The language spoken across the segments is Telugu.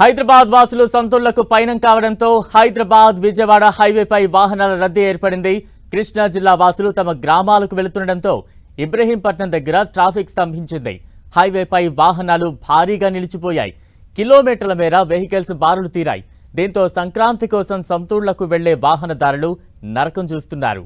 హైదరాబాద్ వాసులు సంతుళ్ళకు పయనం కావడంతో హైదరాబాద్ విజయవాడ హైవేపై వాహనాల రద్దీ ఏర్పడింది. కృష్ణా జిల్లా వాసులు తమ గ్రామాలకు వెళుతుండటంతో ఇబ్రహీంపట్నం దగ్గర ట్రాఫిక్ స్తంభించింది. హైవేపై వాహనాలు భారీగా నిలిచిపోయాయి. కిలోమీటర్ల మేర వెహికల్స్ బారులు తీరాయి. దీంతో సంక్రాంతి కోసం సంతూళ్ళకు వెళ్ళే వాహనదారులు నరకం చూస్తున్నారు.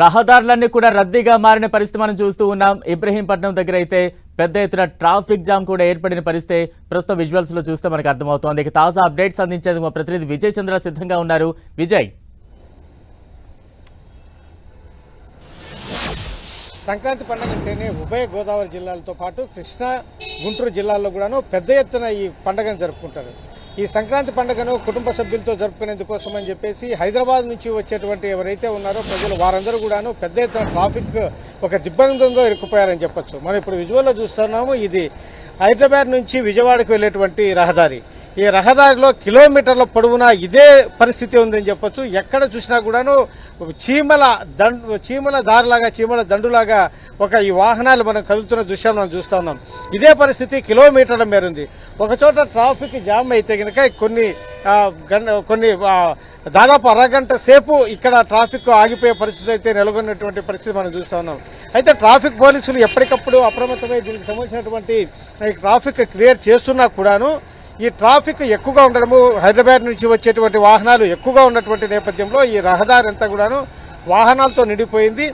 రహదారులన్నీ కూడా రద్దీగా మారిన పరిస్థితి మనం చూస్తూ ఉన్నాం. ఇబ్రహీంపట్నం దగ్గర అయితే పెద్ద ఎత్తున ట్రాఫిక్ జామ్ కూడా ఏర్పడిన పరిస్థితి ప్రస్తుతం విజువల్స్లో చూస్తే మనకు అర్థమవుతోంది. ఇక తాజా అప్డేట్స్ అందించేందుకు మా ప్రతినిధి విజయ్ చంద్ర సిద్ధంగా ఉన్నారు. విజయ్. సంక్రాంతి పండుగ అంటేనే ఉభయ గోదావరి జిల్లాలతో పాటు కృష్ణా గుంటూరు జిల్లాల్లో కూడాను పెద్ద ఎత్తున ఈ పండుగను జరుపుకుంటారు. ఈ సంక్రాంతి పండుగను కుటుంబ సభ్యులతో జరుపుకునేందుకోసం అని చెప్పేసి హైదరాబాద్ నుంచి వచ్చేటువంటి ఎవరైతే ఉన్నారో ప్రజలు వారందరూ కూడాను పెద్ద ఎత్తున ట్రాఫిక్ ఒక దిగ్బంధంలో ఇరుక్కుపోయారని చెప్పొచ్చు. మనం ఇప్పుడు విజువల్లో చూస్తున్నాము ఇది హైదరాబాద్ నుంచి విజయవాడకు వెళ్ళేటువంటి రహదారి. ఈ రహదారిలో కిలోమీటర్ల పొడవునా ఇదే పరిస్థితి ఉందని చెప్పొచ్చు. ఎక్కడ చూసినా కూడాను చీమల దండు చీమల దారిలాగా చీమల దండులాగా ఒక ఈ వాహనాలు మనం కదులుతున్న దృశ్యం మనం చూస్తా ఉన్నాం. ఇదే పరిస్థితి కిలోమీటర్ల మేరుంది. ఒకచోట ఒక చోట ట్రాఫిక్ జామ్ అయితే కనుక కొన్ని కొన్ని దాదాపు అరగంట సేపు ఇక్కడ ట్రాఫిక్ ఆగిపోయే పరిస్థితి అయితే నెలకొన్నటువంటి పరిస్థితి మనం చూస్తా ఉన్నాం. అయితే ట్రాఫిక్ పోలీసులు ఎప్పటికప్పుడు అప్రమత్తమై దీనికి సంబంధించినటువంటి ట్రాఫిక్ క్లియర్ చేస్తున్నా కూడాను ఈ ట్రాఫిక్ ఎక్కువగా ఉండడము హైదరాబాద్ నుంచి వచ్చేటువంటి వాహనాలు ఎక్కువగా ఉన్నటువంటి నేపథ్యంలో ఈ రహదారి అంతా కూడాను వాహనాలతో నిండిపోయింది.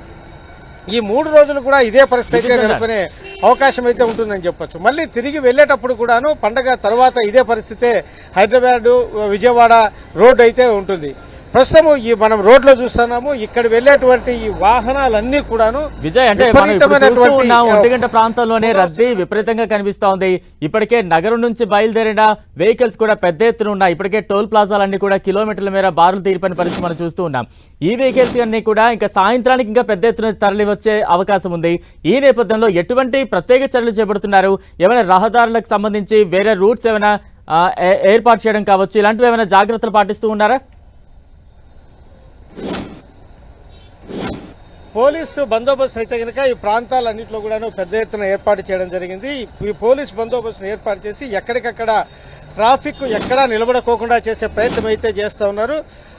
ఈ మూడు రోజులు కూడా ఇదే పరిస్థితి? నెలకొనే అవకాశం అయితే ఉంటుందని చెప్పొచ్చు. మళ్ళీ తిరిగి వెళ్ళేటప్పుడు కూడాను పండగ తర్వాత ఇదే పరిస్థితే హైదరాబాద్ విజయవాడ రోడ్ అయితే ఉంటుంది. ప్రస్తుతం ఈ మనం రోడ్లో చూస్తున్నాము ఇక్కడ వెళ్ళేటువంటి ఈ వాహనాలన్నీ కూడాను విజయ్ అంటే ఒంటి గంట ప్రాంతంలోనే రద్దీ విపరీతంగా కనిపిస్తోంది ఇప్పటికే నగరం నుంచి బయలుదేరిన వెహికల్స్ కూడా పెద్ద ఎత్తున ఉన్నాయి. ఇప్పటికే టోల్ ప్లాజాలన్నీ కూడా కిలోమీటర్ల మేర బారులు తీరిపోయిన పరిస్థితి మనం చూస్తూ ఉన్నాం. ఈ వెహికల్స్ అన్ని కూడా ఇంకా సాయంత్రానికి ఇంకా పెద్ద ఎత్తున తరలి వచ్చే అవకాశం ఉంది. ఈ నేపథ్యంలో ఎటువంటి ప్రత్యేక చర్యలు చేపడుతున్నారు? ఏమైనా రహదారులకు సంబంధించి వేరే రూట్స్ ఏమైనా ఏర్పాటు చేయడం కావచ్చు? ఇలాంటివి ఏమైనా జాగ్రత్తలు పాటిస్తూ ఉన్నారా? పోలీసు బందోబస్తు అయితే కనుక ఈ ప్రాంతాలన్నింటిలో కూడాను పెద్ద ఎత్తున ఏర్పాటు చేయడం జరిగింది. ఈ పోలీస్ బందోబస్తును ఏర్పాటు చేసి ఎక్కడికక్కడ ట్రాఫిక్ ఎక్కడా నిలబడకోకుండా చేసే ప్రయత్నం అయితే చేస్తూ ఉన్నారు.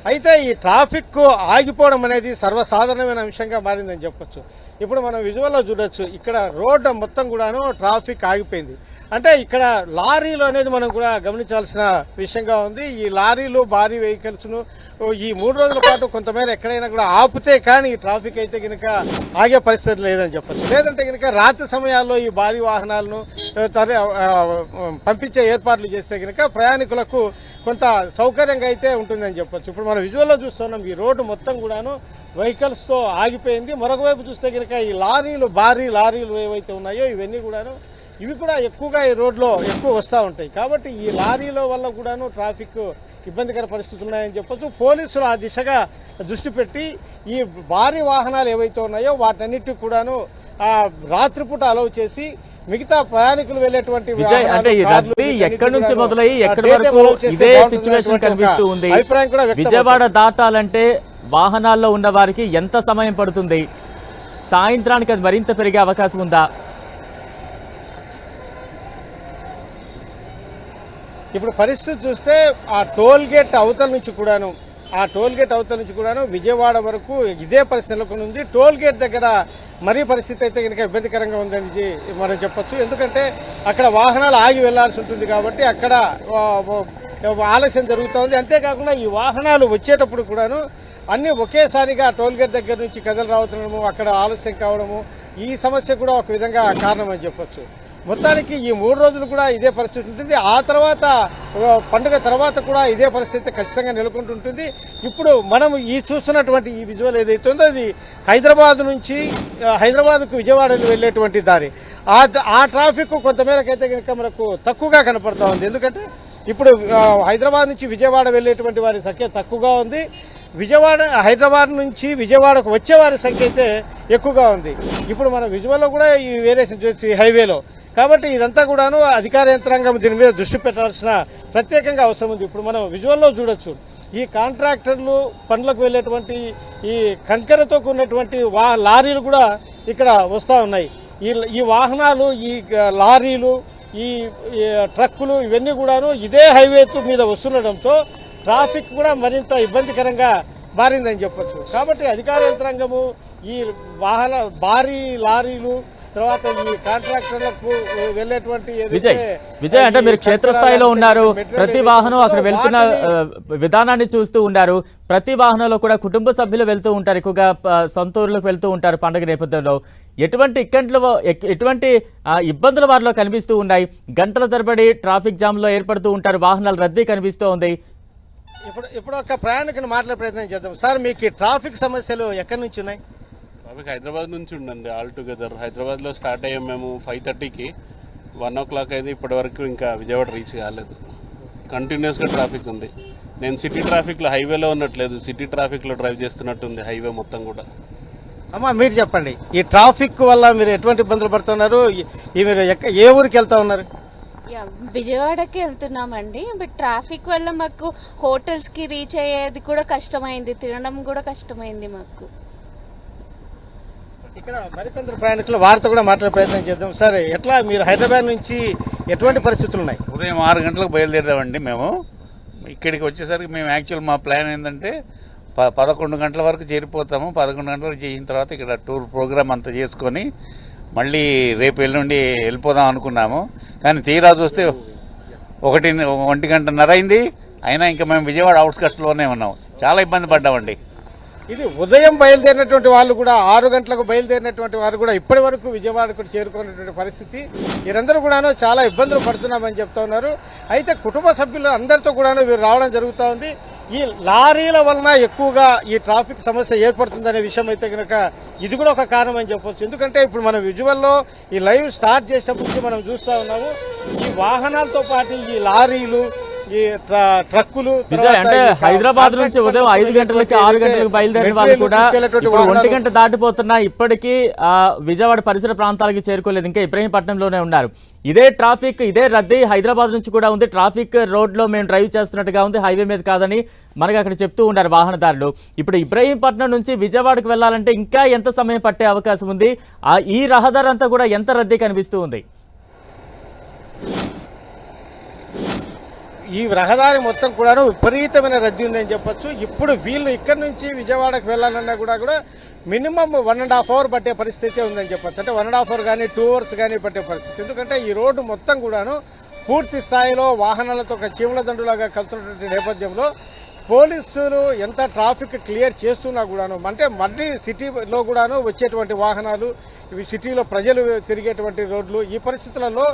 అయితే ఈ ట్రాఫిక్ ఆగిపోవడం అనేది సర్వసాధారణమైన అంశంగా మారిందని చెప్పొచ్చు. ఇప్పుడు మనం విజువల్లో చూడొచ్చు ఇక్కడ రోడ్డు మొత్తం కూడాను ట్రాఫిక్ ఆగిపోయింది. అంటే ఇక్కడ లారీలు అనేది మనం కూడా గమనించాల్సిన విషయంగా ఉంది. ఈ లారీలు భారీ వెహికల్స్ను ఈ మూడు రోజుల పాటు కొంతమేర ఎక్కడైనా కూడా ఆపితే కానీ ఈ ట్రాఫిక్ అయితే కనుక ఆగే పరిస్థితి లేదని చెప్పచ్చు. లేదంటే కనుక రాత్రి సమయాల్లో ఈ భారీ వాహనాలను తర పంపించే ఏర్పాట్లు చేస్తే కనుక ప్రయాణికులకు కొంత సౌకర్యంగా అయితే ఉంటుందని చెప్పొచ్చు. ఇప్పుడు మనం విజువల్లో చూస్తున్నాం ఈ రోడ్డు మొత్తం కూడాను వెహికల్స్తో ఆగిపోయింది. మరొక వైపు చూస్తే కనుక ఈ లారీలు భారీ లారీలు ఏవైతే ఉన్నాయో ఇవన్నీ కూడాను ఇవి కూడా ఎక్కువగా ఈ రోడ్లో ఎక్కువ వస్తూ ఉంటాయి. కాబట్టి ఈ లారీల వల్ల కూడాను ట్రాఫిక్ ఇబ్బందికర పరిస్థితులు ఉన్నాయని చెప్పొచ్చు. పోలీసులు ఆ దిశగా దృష్టి పెట్టి ఈ భారీ వాహనాలు ఏవైతే ఉన్నాయో వాటన్నిటికి కూడాను రాత్రిపూట అలౌ చేసి మిగతా ప్రయాణికులు వెళ్ళేటువంటి అంటే రద్దీ ఎక్కడి నుంచి మొదలయ్యి? ఎక్కడి వరకు? ఇదే సిచ్యువేషన్ కనిపిస్తూ ఉంది. విజయవాడ దాటాలంటే వాహనాల్లో ఉన్న వారికి ఎంత సమయం పడుతుంది? సాయంత్రానికి అది మరింత పెరిగే అవకాశం ఉందా? ఇప్పుడు పరిస్థితి చూస్తే ఆ టోల్ గేట్ అవతల నుంచి కూడాను ఆ టోల్ గేట్ అవతల నుంచి కూడాను విజయవాడ వరకు ఇదే పరిస్థితి నెలకొని ఉంది టోల్ గేట్ దగ్గర మరీ పరిస్థితి అయితే కనుక ఇబ్బందికరంగా ఉందని మనం చెప్పొచ్చు. ఎందుకంటే అక్కడ వాహనాలు ఆగి వెళ్ళాల్సి ఉంటుంది కాబట్టి అక్కడ ఆలస్యం జరుగుతూ ఉంది అంతేకాకుండా ఈ వాహనాలు వచ్చేటప్పుడు కూడాను అన్ని ఒకేసారిగా టోల్ గేట్ దగ్గర నుంచి కథలు రావడము అక్కడ ఆలస్యం కావడము ఈ సమస్య కూడా ఒక విధంగా కారణం అని చెప్పొచ్చు. మొత్తానికి ఈ మూడు రోజులు కూడా ఇదే పరిస్థితి ఉంటుంది. ఆ తర్వాత పండుగ తర్వాత కూడా ఇదే పరిస్థితి ఖచ్చితంగా నెలకొంటుంటుంది. ఇప్పుడు మనం ఈ చూస్తున్నటువంటి ఈ విజువల్ ఏదైతే ఉందో అది హైదరాబాద్ నుంచి హైదరాబాద్కు విజయవాడకు వెళ్ళేటువంటి దారి. ఆ ఆ ట్రాఫిక్ కొంతమేరకు అయితే కనుక మనకు తక్కువగా కనపడతా ఉంది. ఎందుకంటే ఇప్పుడు హైదరాబాద్ నుంచి విజయవాడ వెళ్ళేటువంటి వారి సంఖ్య తక్కువగా ఉంది. విజయవాడ హైదరాబాద్ నుంచి విజయవాడకు వచ్చే వారి సంఖ్య అయితే ఎక్కువగా ఉంది. ఇప్పుడు మన విజువల్లో కూడా ఈ వేరియేషన్ చూసి హైవేలో కాబట్టి ఇదంతా కూడాను అధికార యంత్రాంగం దీని మీద దృష్టి పెట్టాల్సిన ప్రత్యేకంగా అవసరం ఉంది. ఇప్పుడు మనం విజువల్లో చూడొచ్చు. ఈ కాంట్రాక్టర్లు పనులకు వెళ్ళేటువంటి ఈ కంకరతో కూడినటువంటి వా లారీలు కూడా ఇక్కడ వస్తూ ఉన్నాయి. ఈ ఈ వాహనాలు ఈ లారీలు ఈ ట్రక్కులు ఇవన్నీ కూడాను ఇదే హైవే మీద వస్తుండడంతో ట్రాఫిక్ కూడా మరింత ఇబ్బందికరంగా మారిందని చెప్పచ్చు. కాబట్టి అధికార యంత్రాంగము ఈ వాహన భారీ లారీలు తర్వాత ఈ కాంట్రాక్టర్లకు వెళ్ళేటువంటి విజయ్ విజయ్ అంటే మీరు క్షేత్రస్థాయిలో ఉన్నారు. ప్రతి వాహనం అక్కడ వెళ్తున్న విధానాన్ని చూస్తూ ఉన్నారు. ప్రతి వాహనంలో కూడా కుటుంబ సభ్యులు వెళ్తూ ఉంటారు. ఎక్కువగా ప, సొంత ఊర్లకు వెళ్తూ ఉంటారు పండుగ నేపథ్యంలో. ఎటువంటి ఇక్కంట్లు ఎటువంటి ఇబ్బందులు వారిలో కనిపిస్తూ ఉన్నాయి? గంటల తరబడి ట్రాఫిక్ జామ్లో ఏర్పడుతూ ఉంటారు. వాహనాల రద్దీ కనిపిస్తూ ఉంది. ఇప్పుడు ఇప్పుడు ఒక ప్రయాణికుని మాట్లాడే ప్రయత్నం చేద్దాం. సార్ మీకు ట్రాఫిక్ సమస్యలు ఎక్కడి నుంచి ఉన్నాయి? ట్రాఫిక్ హైదరాబాద్ నుంచి ఉండండి ఆల్ టుగెదర్ హైదరాబాద్లో స్టార్ట్ అయ్యాం మేము ఫైవ్ థర్టీకి వన్ ఓ క్లాక్ అయితే ఇప్పటి వరకు ఇంకా విజయవాడ రీచ్ కాలేదు. కంటిన్యూస్గా ట్రాఫిక్ ఉంది. నేను సిటీ ట్రాఫిక్లో హైవేలో ఉన్నట్లేదు. సిటీ ట్రాఫిక్లో డ్రైవ్ చేస్తున్నట్టుంది హైవే మొత్తం కూడా. అమ్మా మీరు చెప్పండి. ఈ ట్రాఫిక్ వల్ల మీరు ఎటువంటి ఇబ్బందులు పడుతున్నారు? మీరు ఎక్క- ఏ ఊరికి వెళ్తా ఉన్నారు? యా, విజయవాడకి వెళ్తున్నామండి. బట్ ట్రాఫిక్ వల్ల మాకు హోటల్స్కి రీచ్ అయ్యేది కూడా కష్టమైంది. తినడం కూడా కష్టమైంది మాకు. ఇక్కడ మరికొందరు ప్రయాణికులు వారితో కూడా మాట్లాడే ప్రయత్నం చేద్దాం. సార్ ఎట్లా మీరు హైదరాబాద్ నుంచి ఎటువంటి పరిస్థితులు ఉన్నాయి? ఉదయం ఆరు గంటలకు బయలుదేరామండి మేము. ఇక్కడికి వచ్చేసరికి మేము యాక్చువల్ మా ప్లాన్ ఏంటంటే ప పదకొండు గంటల వరకు చేరిపోతాము. పదకొండు గంటలకు చేసిన తర్వాత ఇక్కడ టూర్ ప్రోగ్రామ్ అంతా చేసుకొని మళ్ళీ రేపు ఎల్లుండి వెళ్ళిపోదాం అనుకున్నాము. కానీ తీరా చూస్తే ఒకటి ఒంటి గంటన్నర అయింది. అయినా ఇంకా మేము విజయవాడ అవుట్స్కట్స్లోనే ఉన్నాం. చాలా ఇబ్బంది పడ్డామండి. ఇది ఉదయం బయలుదేరినటువంటి వాళ్ళు కూడా ఆరు గంటలకు బయలుదేరినటువంటి వారు కూడా ఇప్పటి వరకు విజయవాడకు చేరుకున్నటువంటి పరిస్థితి. వీరందరూ కూడాను చాలా ఇబ్బందులు పడుతున్నామని చెప్తా ఉన్నారు. అయితే కుటుంబ సభ్యులు అందరితో కూడాను వీరు రావడం జరుగుతూ ఉంది. ఈ లారీల వలన ఎక్కువగా ఈ ట్రాఫిక్ సమస్య ఏర్పడుతుందనే విషయం అయితే కనుక ఇది కూడా ఒక కారణం అని చెప్పొచ్చు. ఎందుకంటే ఇప్పుడు మనం విజువల్లో ఈ లైవ్ స్టార్ట్ చేసినప్పటి మనం చూస్తూ ఉన్నాము. ఈ వాహనాలతో పాటు ఈ లారీలు ఈ ట్రక్కులు అంటే హైదరాబాద్ నుంచి ఉదయం ఐదు గంటలకి ఆరు గంటలకు బయలుదేరిన వాళ్ళు కూడా ఇప్పుడు ఒంటి గంట దాటిపోతున్నా ఇప్పటికీ ఆ, విజయవాడ పరిసర ప్రాంతాలకి చేరుకోలేదు. ఇంకా ఇబ్రహీంపట్నంలోనే ఉన్నారు. ఇదే ట్రాఫిక్ ఇదే రద్దీ హైదరాబాద్ నుంచి కూడా ఉంది. ట్రాఫిక్ రోడ్లో మేము డ్రైవ్ చేస్తున్నట్టుగా ఉంది. హైవే మీద కాదని మనకి అక్కడ చెప్తూ ఉన్నారు వాహనదారులు. ఇప్పుడు ఇబ్రహీంపట్నం నుంచి విజయవాడకు వెళ్ళాలంటే ఇంకా ఎంత సమయం పట్టే అవకాశం ఉంది? ఆ ఈ రహదారి అంతా కూడా ఎంత రద్దీ కనిపిస్తూ ఉంది? ఈ రహదారి మొత్తం కూడాను విపరీతమైన రద్దీ ఉందని చెప్పొచ్చు. ఇప్పుడు వీళ్ళు ఇక్కడి నుంచి విజయవాడకు వెళ్ళాలన్నా కూడా కూడా minimum one and half hour పట్టే పరిస్థితి ఉందని చెప్పొచ్చు. అంటే వన్ అండ్ హాఫ్ అవర్ కానీ టూ అవర్స్ కానీ పట్టే పరిస్థితి. ఎందుకంటే ఈ రోడ్డు మొత్తం కూడాను పూర్తి స్థాయిలో వాహనాలతో ఒక చీమల దండులాగా కలుతున్నటువంటి నేపథ్యంలో పోలీసులు ఎంత ట్రాఫిక్ క్లియర్ చేస్తున్నా కూడాను అంటే మళ్ళీ సిటీలో కూడాను వచ్చేటువంటి వాహనాలు ఇవి సిటీలో ప్రజలు తిరిగేటువంటి రోడ్లు ఈ పరిస్థితులలో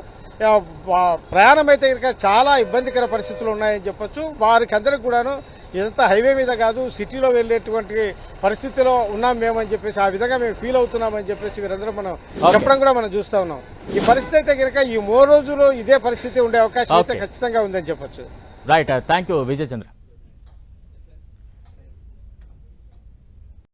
ప్రయాణం అయితే కనుక చాలా ఇబ్బందికర పరిస్థితులు ఉన్నాయని చెప్పొచ్చు. వారికి అందరికి కూడాను ఇదంతా హైవే మీద కాదు సిటీలో వెళ్ళేటువంటి పరిస్థితిలో ఉన్నాం మేమని చెప్పేసి ఆ విధంగా మేము ఫీల్ అవుతున్నామని చెప్పేసి వీరందరం మనం చెప్పడం కూడా మనం చూస్తా ఉన్నాం. ఈ పరిస్థితి అయితే కనుక ఈ మూడు రోజులు ఇదే పరిస్థితి ఉండే అవకాశం అయితే. ఖచ్చితంగా ఉందని చెప్పొచ్చు. Right thank you Vijay Chandra